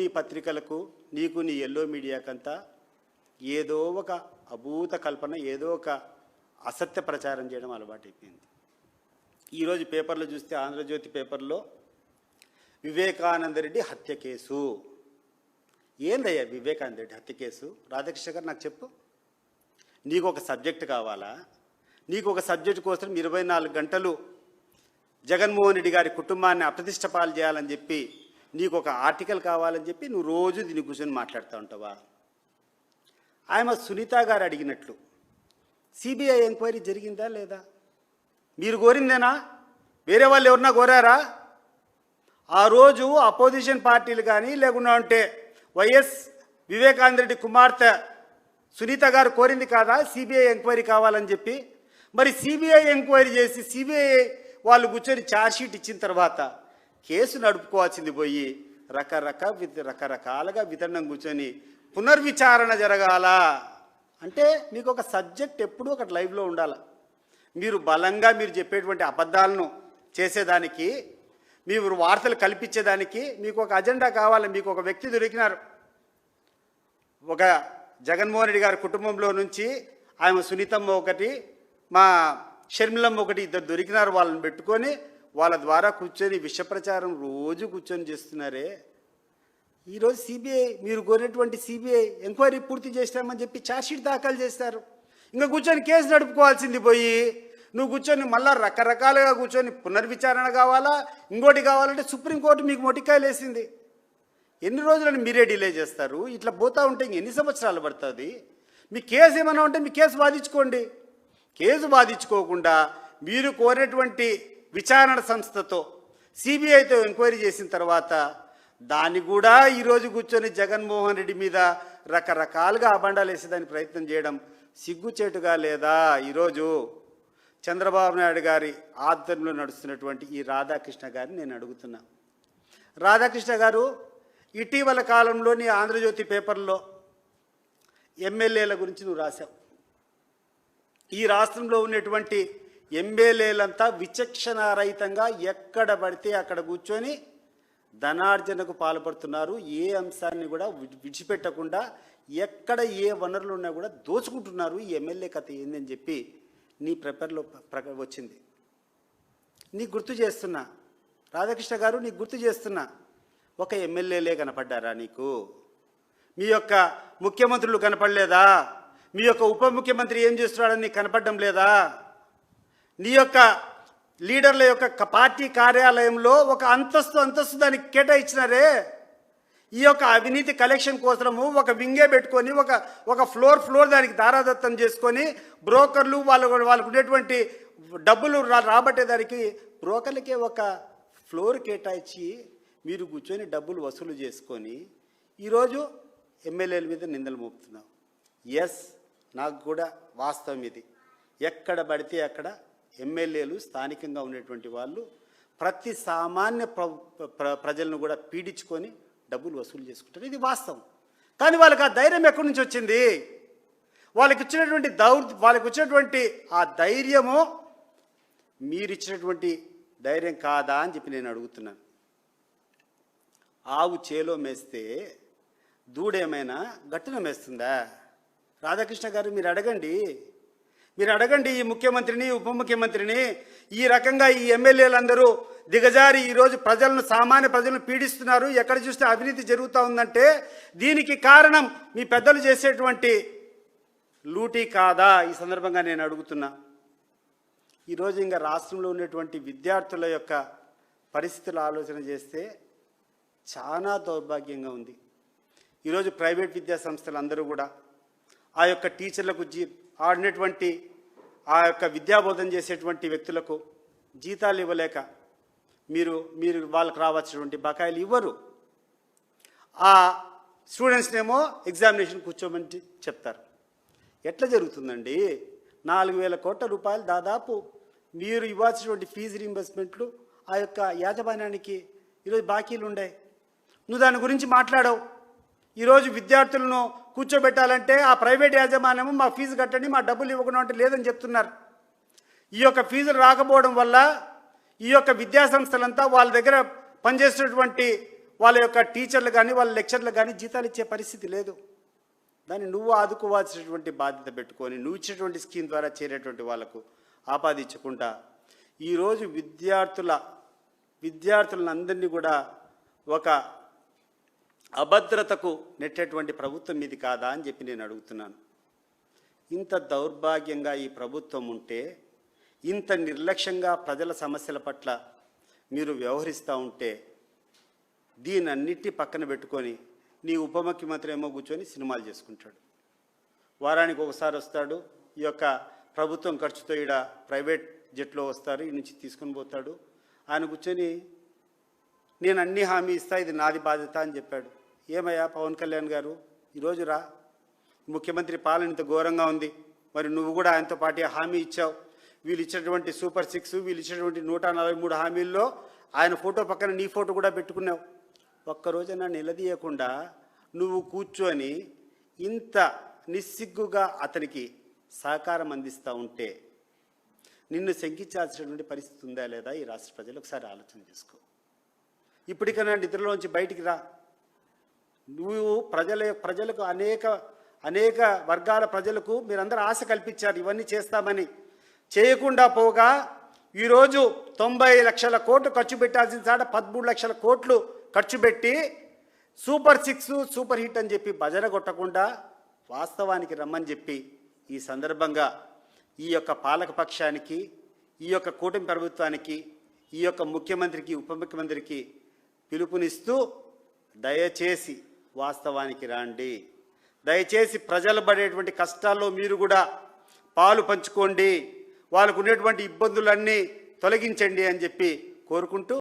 నీ పత్రికలకు నీకు నీ ఎల్లో మీడియాకంతా ఏదో ఒక అభూత కల్పన ఏదో ఒక అసత్య ప్రచారం చేయడం అలవాటైపోయింది. ఈరోజు పేపర్లో చూస్తే ఆంధ్రజ్యోతి పేపర్లో వివేకానంద రెడ్డి హత్య కేసు. ఏందయ్యా వివేకానంద రెడ్డి హత్య కేసు? రాధాకృష్ణ గారు నాకు చెప్పు. నీకు ఒక సబ్జెక్ట్ కావాలా? నీకు ఒక సబ్జెక్ట్ కోసం ఇరవై నాలుగు గంటలు జగన్మోహన్ రెడ్డి గారి కుటుంబాన్ని అప్రతిష్ట పాలు చేయాలని చెప్పి నీకు ఒక ఆర్టికల్ కావాలని చెప్పి నువ్వు రోజు దీన్ని కూర్చొని మాట్లాడుతూ ఉంటావా? ఆయన సునీత గారు అడిగినట్లు సిబిఐ ఎంక్వైరీ జరిగిందా లేదా? మీరు కోరిందేనా? వేరే వాళ్ళు ఎవరన్నా కోరారా? ఆ రోజు అపోజిషన్ పార్టీలు కానీ లేకుండా ఉంటే వైఎస్ వివేకానంద రెడ్డి కుమార్తె సునీత గారు కోరింది కాదా? సిబిఐ ఎంక్వైరీ కావాలని చెప్పి. మరి సిబిఐ ఎంక్వైరీ చేసి సిబిఐ వాళ్ళు కూర్చొని ఛార్జ్షీట్ ఇచ్చిన తర్వాత కేసు నడుపుకోవాల్సింది పోయి రకరక రకరకాలుగా వితరణం కూర్చొని పునర్విచారణ జరగాల. అంటే మీకు ఒక సబ్జెక్ట్ ఎప్పుడూ ఒకటి లైవ్లో ఉండాలి. మీరు బలంగా మీరు చెప్పేటువంటి అబద్ధాలను చేసేదానికి మీరు వార్తలు కల్పించేదానికి మీకు ఒక అజెండా కావాలి మీకు ఒక వ్యక్తి దొరికినారు. ఒక జగన్మోహన్ రెడ్డి గారి కుటుంబంలో నుంచి ఆమె సునీతమ్మ ఒకటి మా షర్మిలమ్మ ఒకటి ఇద్దరు దొరికినారు వాళ్ళని పెట్టుకొని వాళ్ళ ద్వారా కూర్చొని విషప్రచారం రోజు కూర్చొని చేస్తున్నారే. ఈరోజు సిబిఐ మీరు కోరినటువంటి సిబిఐ ఎంక్వైరీ పూర్తి చేసినామని చెప్పి ఛార్జ్షీట్ దాఖలు చేస్తారు. ఇంకా కూర్చొని కేసు నడుపుకోవాల్సింది పోయి నువ్వు కూర్చొని మళ్ళీ రకరకాలుగా కూర్చొని పునర్విచారణ కావాలా ఇంకోటి కావాలంటే సుప్రీంకోర్టు మీకు మొటికాయలు వేసింది. ఎన్ని రోజులని మీరే డిలే చేస్తారు? ఇట్లా పోతా ఉంటే ఎన్ని సంవత్సరాలు పడుతుంది? మీ కేసు ఏమైనా ఉంటే మీ కేసు బాధించుకోండి కేసు బాధించుకోకుండా మీరు కోరినటువంటి విచారణ సంస్థతో సిబిఐతో ఎంక్వైరీ చేసిన తర్వాత దాన్ని కూడా ఈరోజు కూర్చొని జగన్మోహన్ రెడ్డి మీద రకరకాలుగా అబండాలు వేసేదానికి ప్రయత్నం చేయడం సిగ్గుచేటుగా లేదా? ఈరోజు చంద్రబాబు నాయుడు గారి ఆధ్వర్యంలో నడుస్తున్నటువంటి ఈ రాధాకృష్ణ గారిని నేను అడుగుతున్నా. రాధాకృష్ణ గారు ఇటీవల కాలంలోని ఆంధ్రజ్యోతి పేపర్లో ఎమ్మెల్యేల గురించి నువ్వు రాశావు. ఈ రాష్ట్రంలో ఉన్నటువంటి ఎమ్మెల్యేలంతా విచక్షణారహితంగా ఎక్కడ పడితే అక్కడ కూర్చొని ధనార్జనకు పాల్పడుతున్నారు. ఏ అంశాన్ని కూడా విడిచిపెట్టకుండా ఎక్కడ ఏ వనరులు ఉన్నా కూడా దోచుకుంటున్నారు. ఈ ఎమ్మెల్యే కథ ఏందని చెప్పి నీ ప్రిపేర్లో ప్రక వచ్చింది. నీకు గుర్తు చేస్తున్నా. రాధాకృష్ణ గారు నీకు గుర్తు చేస్తున్నా. ఒక ఎమ్మెల్యేలే కనపడ్డారా నీకు? మీ యొక్క ముఖ్యమంత్రులు కనపడలేదా? మీ యొక్క ఉప ముఖ్యమంత్రి ఏం చేస్తున్నాడని కనపడడం లేదా? నీ యొక్క లీడర్ల యొక్క పార్టీ కార్యాలయంలో ఒక అంతస్తు అంతస్తు దానికి కేటాయించినారే. ఈ యొక్క అవినీతి కలెక్షన్ కోసము ఒక వింగే పెట్టుకొని ఒక ఒక ఫ్లోర్ ఫ్లోర్ దానికి దారాదత్తం చేసుకొని బ్రోకర్లు వాళ్ళు వాళ్ళకు ఉండేటువంటి డబ్బులు రా రాబట్టేదానికి బ్రోకర్లకే ఒక ఫ్లోర్ కేటాయించి మీరు కూర్చొని డబ్బులు వసూలు చేసుకొని ఈరోజు ఎమ్మెల్యేల మీద నిందలు మోపుతున్నాం. ఎస్ నాకు కూడా వాస్తవం ఇది. ఎక్కడ పడితే అక్కడ ఎమ్మెల్యేలు స్థానికంగా ఉండేటువంటి వాళ్ళు ప్రతి సామాన్య ప్ర ప్ర ప్రజలను కూడా పీడించుకొని డబ్బులు వసూలు చేసుకుంటారు. ఇది వాస్తవం. కానీ వాళ్ళకి ఆ ధైర్యం ఎక్కడి నుంచి వచ్చింది? వాళ్ళకి ఇచ్చినటువంటి దౌర్ వాళ్ళకి వచ్చినటువంటి ఆ ధైర్యము మీరు ఇచ్చినటువంటి ధైర్యం కాదా అని చెప్పి నేను అడుగుతున్నాను. ఆవు చేలో మేస్తే దూడేమైనా గట్టున మేస్తుందా? రాధాకృష్ణ గారు మీరు అడగండి. మీరు అడగండి ఈ ముఖ్యమంత్రిని ఉప ముఖ్యమంత్రిని. ఈ రకంగా ఈ ఎమ్మెల్యేలందరూ దిగజారి ఈరోజు ప్రజలను సామాన్య ప్రజలను పీడిస్తున్నారు. ఎక్కడ చూస్తే అవినీతి జరుగుతూ ఉందంటే దీనికి కారణం మీ పెద్దలు చేసేటువంటి లూటీ కాదా? ఈ సందర్భంగా నేను అడుగుతున్నా. ఈరోజు ఇంకా రాష్ట్రంలో ఉన్నటువంటి విద్యార్థుల యొక్క పరిస్థితులు ఆలోచన చేస్తే చాలా దౌర్భాగ్యంగా ఉంది. ఈరోజు ప్రైవేట్ విద్యా సంస్థలు అందరూ కూడా ఆ యొక్క టీచర్లకు జీ ఆడినటువంటి ఆ యొక్క విద్యాబోధన చేసేటువంటి వ్యక్తులకు జీతాలు ఇవ్వలేక మీరు మీరు వాళ్ళకు రావాల్సినటువంటి బకాయిలు ఇవ్వరు. ఆ స్టూడెంట్స్నేమో ఎగ్జామినేషన్ కూర్చోమని చెప్తారు. ఎట్లా జరుగుతుందండి? నాలుగు వేల కోట్ల రూపాయలు దాదాపు మీరు ఇవ్వాల్సినటువంటి ఫీజు రీంబర్స్మెంట్లు ఆ యొక్క యాజమాన్యానికి ఈరోజు బాకీలు ఉండే నువ్వు దాని గురించి మాట్లాడవు. ఈరోజు విద్యార్థులను కూర్చోబెట్టాలంటే ఆ ప్రైవేట్ యాజమాన్యము మా ఫీజు కట్టండి మా డబ్బులు ఇవ్వకుండా అంటే లేదని చెప్తున్నారు. ఈ యొక్క ఫీజులు రాకపోవడం వల్ల ఈ యొక్క విద్యాసంస్థలంతా వాళ్ళ దగ్గర పనిచేసినటువంటి వాళ్ళ యొక్క టీచర్లు కానీ వాళ్ళ లెక్చర్లు కానీ జీతాలు ఇచ్చే పరిస్థితి లేదు. దాన్ని నువ్వు ఆదుకోవాల్సినటువంటి బాధ్యత పెట్టుకొని నువ్వు ఇచ్చినటువంటి స్కీమ్ ద్వారా చేరేటువంటి వాళ్ళకు ఆపాదించకుండా ఈరోజు విద్యార్థుల విద్యార్థులందరినీ కూడా ఒక అభద్రతకు నెట్టేటువంటి ప్రభుత్వం మీది కాదా అని చెప్పి నేను అడుగుతున్నాను. ఇంత దౌర్భాగ్యంగా ఈ ప్రభుత్వం ఉంటే ఇంత నిర్లక్ష్యంగా ప్రజల సమస్యల పట్ల మీరు వ్యవహరిస్తూ ఉంటే దీనన్నిటి పక్కన పెట్టుకొని నీ ఉప ముఖ్యమంత్రి ఏమో కూర్చొని సినిమాలు చేసుకుంటాడు. వారానికి ఒకసారి వస్తాడు ఈ యొక్క ప్రభుత్వం ఖర్చుతో ఈడ ప్రైవేట్ జెట్లో వస్తారు ఈ నుంచి తీసుకొని పోతాడు. ఆయన కూర్చొని నేను అన్ని హామీ ఇస్తా ఇది నాది బాధ్యత అని చెప్పాడు. ఏమయ్యా పవన్ కళ్యాణ్ గారు? ఈరోజు రా. ముఖ్యమంత్రి పాలన ఇంత ఘోరంగా ఉంది. మరి నువ్వు కూడా ఆయనతో పాటు హామీ ఇచ్చావు. వీళ్ళు ఇచ్చినటువంటి సూపర్ సిక్స్ వీళ్ళు ఇచ్చినటువంటి నూట నలభై మూడు హామీల్లో ఆయన ఫోటో పక్కన నీ ఫోటో కూడా పెట్టుకున్నావు. ఒక్కరోజైనా నిలదీయకుండా నువ్వు కూర్చొని ఇంత నిస్సిగ్గుగా అతనికి సహకారం అందిస్తూ ఉంటే నిన్ను శంకించాల్సినటువంటి పరిస్థితి ఉందా లేదా? ఈ రాష్ట్ర ప్రజలు ఒకసారి ఆలోచన చేసుకో. ఇప్పటికైనా నిద్రలోంచి బయటికి రా. నువ్వు ప్రజల ప్రజలకు అనేక అనేక వర్గాల ప్రజలకు మీరందరూ ఆశ కల్పించారు. ఇవన్నీ చేస్తామని. చేయకుండా పోగా ఈరోజు తొంభై లక్షల కోట్లు ఖర్చు పెట్టాల్సిన చాట పదమూడు లక్షల కోట్లు ఖర్చు పెట్టి సూపర్ సిక్స్ సూపర్ హిట్ అని చెప్పి భజన కొట్టకుండా వాస్తవానికి రమ్మని చెప్పి ఈ సందర్భంగా ఈ యొక్క పాలక పక్షానికి ఈ యొక్క కూటమి ప్రభుత్వానికి ఈ యొక్క ముఖ్యమంత్రికి ఉప ముఖ్యమంత్రికి పిలుపునిస్తూ దయచేసి వాస్తవానికి రాండి. దయచేసి ప్రజలు పడేటువంటి కష్టాల్లో మీరు కూడా పాలు పంచుకోండి. వాళ్ళకు ఉన్నటువంటి ఇబ్బందులన్నీ తొలగించండి అని చెప్పి కోరుకుంటూ